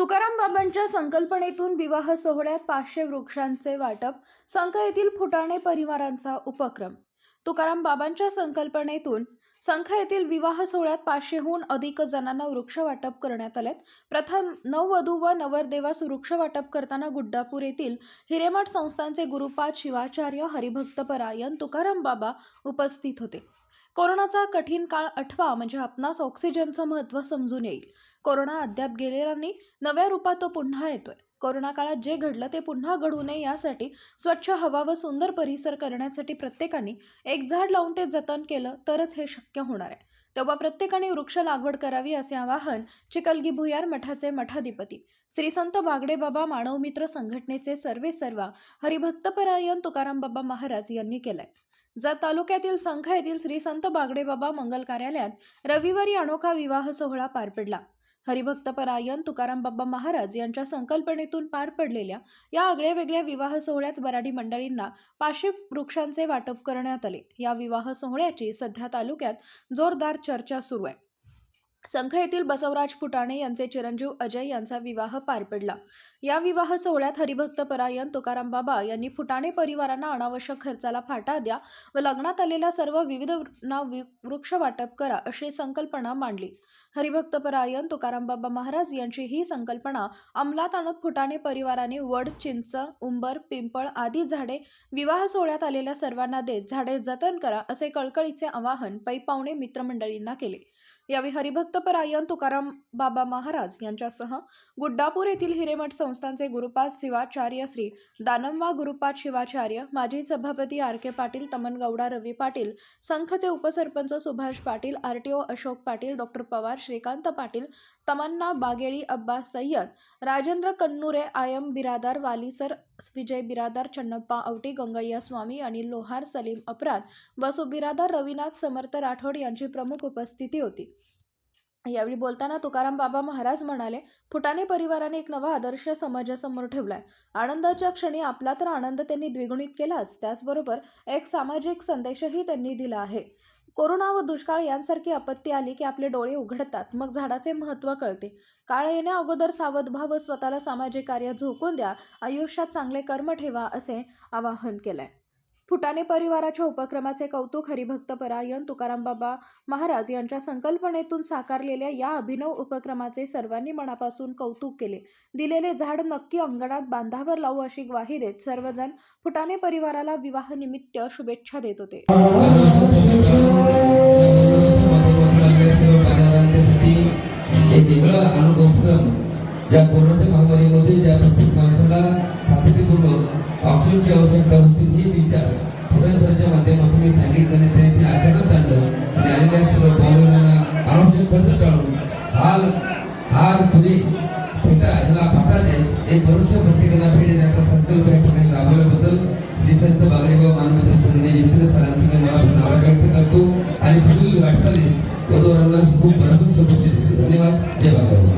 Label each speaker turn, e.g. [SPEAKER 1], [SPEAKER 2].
[SPEAKER 1] तुकाराम बाबांच्या संकल्पनेतून विवाह सोहळ्यात पाचशे वृक्षांचे वाटप संख येथील फुटाणे परिवारांचा उपक्रम. तुकाराम बाबांच्या संकल्पनेतून संख येथील विवाह सोहळ्यात पाचशेहून अधिक जणांना वृक्ष वाटप करण्यात आले प्रथम नववधू व नवरदेवास वृक्ष वाटप करताना गुड्डापूर येथील हिरेमठ संस्थांचे गुरुपाद शिवाचार्य हरिभक्तपरायण तुकाराम बाबा उपस्थित होते. कोरोनाचा कठीण काळ आठवा म्हणजे आपणास ऑक्सिजनचं महत्त्व समजून येईल. कोरोना अद्याप गेलेला नाही नव्या रूपात तो पुन्हा येतोय. कोरोना काळात जे घडलं ते पुन्हा घडू नये यासाठी स्वच्छ हवा व सुंदर परिसर करण्यासाठी प्रत्येकाने एक झाड लावून ते जतन केलं तरच हे शक्य होणार आहे. तेव्हा प्रत्येकाने वृक्ष लागवड करावी असे आवाहन चिकलगी भुयार मठाचे मठाधिपती श्री संत बागडे बाबा मानवमित्र संघटनेचे सर्वे सर्वा हरिभक्तपरायण तुकाराम बाबा महाराज यांनी केलंय. जत तालुक्यातील संख येथील श्री संत बागडे बाबा मंगल कार्यालयात रविवारी अनोखा विवाह सोहळा पार पडला. हरिभक्तपरायण तुकाराम बाबा महाराज यांच्या संकल्पनेतून पार पडलेल्या या आगळ्या वेगळ्या विवाह सोहळ्यात वराडी मंडळींना पाचशे वृक्षांचे वाटप करण्यात आले. या विवाह सोहळ्याची सध्या तालुक्यात जोरदार चर्चा सुरू आहे. संख येथील बसवराज फुटाणे यांचे चिरंजीव अजय यांचा विवाह पार पडला. या विवाह सोहळ्यात हरिभक्त परायण तुकाराम बाबा यांनी फुटाणे परिवारांना अनावश्यक खर्चाला फाटा द्या व लग्नात आलेल्या सर्व विविध ना वृक्ष वाटप करा अशी संकल्पना मांडली. हरिभक्त परायण तुकाराम बाबा महाराज यांची ही संकल्पना अंमलात आणत फुटाणे परिवाराने वड चिंच उंबर पिंपळ आदी झाडे विवाह सोहळ्यात आलेल्या सर्वांना देत झाडे जतन करा असे कळकळीचे आवाहन पै पाहुणे मित्रमंडळींना केले. यावेळी हरिभक्तपरायण तुकाराम बाबा महाराज यांच्यासह गुड्डापूर येथील हिरेमठ संस्थांचे गुरुपाद शिवाचार्य श्री दानम्मा गुरुपाद शिवाचार्य माजी सभापती आर के पाटील तमनगौडा रवी पाटील संघचे उपसरपंच Subhash Patil R T O Ashok Patil doctor Pawar Shrikant Patil Tamanna Bageli Abbas Sayyed Rajendra Kannure I am Biradar वालीसर Vijay Biradar Channappa Awati Gangayya Swami आणि लोहार सलीम अपराध वसु बिरादार रविनाथ समर्थ राठोड यांची प्रमुख उपस्थिती होती. यावेळी बोलताना तुकाराम बाबा महाराज म्हणाले फुटाणे परिवाराने एक नवा आदर्श समाजासमोर ठेवलाय. आनंदाच्या क्षणी आपला तर आनंद त्यांनी द्विगुणित केलाच. त्याचबरोबर एक सामाजिक संदेशही त्यांनी दिला आहे. कोरोना व दुष्काळ यांसारखी आपत्ती आली की आपले डोळे उघडतात. मग झाडाचे महत्त्व कळते. काळ येण्या अगोदर सावध व्हा व स्वतःला सामाजिक कार्य झोकून द्या. आयुष्यात चांगले कर्म ठेवा असे आवाहन केलंय. फुटाणे परिवाराच्या उपक्रमाचे कौतुक हरिभक्त परायण तुकाराम बाबा महाराज यांच्या संकल्पनेतून साकारलेल्या या अभिनव उपक्रमाचे सर्वांनी मनापासून कौतुक केले. दिलेले झाड नक्की अंगणात बांधावर लावू अशी ग्वाही देत सर्वजण फुटाणे परिवाराला विवाहनिमित्त शुभेच्छा देत होते.
[SPEAKER 2] या कोरोनाच्या महामारीमध्ये ज्या प्रत्येक माणसाला सातत्यपूर्वक ऑक्सिजनची आवश्यकता होती हे विचार फुटांच्या माध्यमातून मी सांगितलं आणि त्यांनी ते आचरणात आणलं आणि आलेल्या सर्व पाहुण्यांना आवश्यक खर्च टाळून हाल हाल पुढे फेटा ह्याला फाटा दे एक वर्ष प्रत्येकाला भेट देण्याचा संकल्प या ठिकाणी राबवल्याबद्दल श्री संत बागडेगाव मानमंत्र संघटने मित्र सरांचे मला आभार व्यक्त करतो आणि पुढील वाटचालीस वधूवरांना खूप भरपूर शुभेच्छा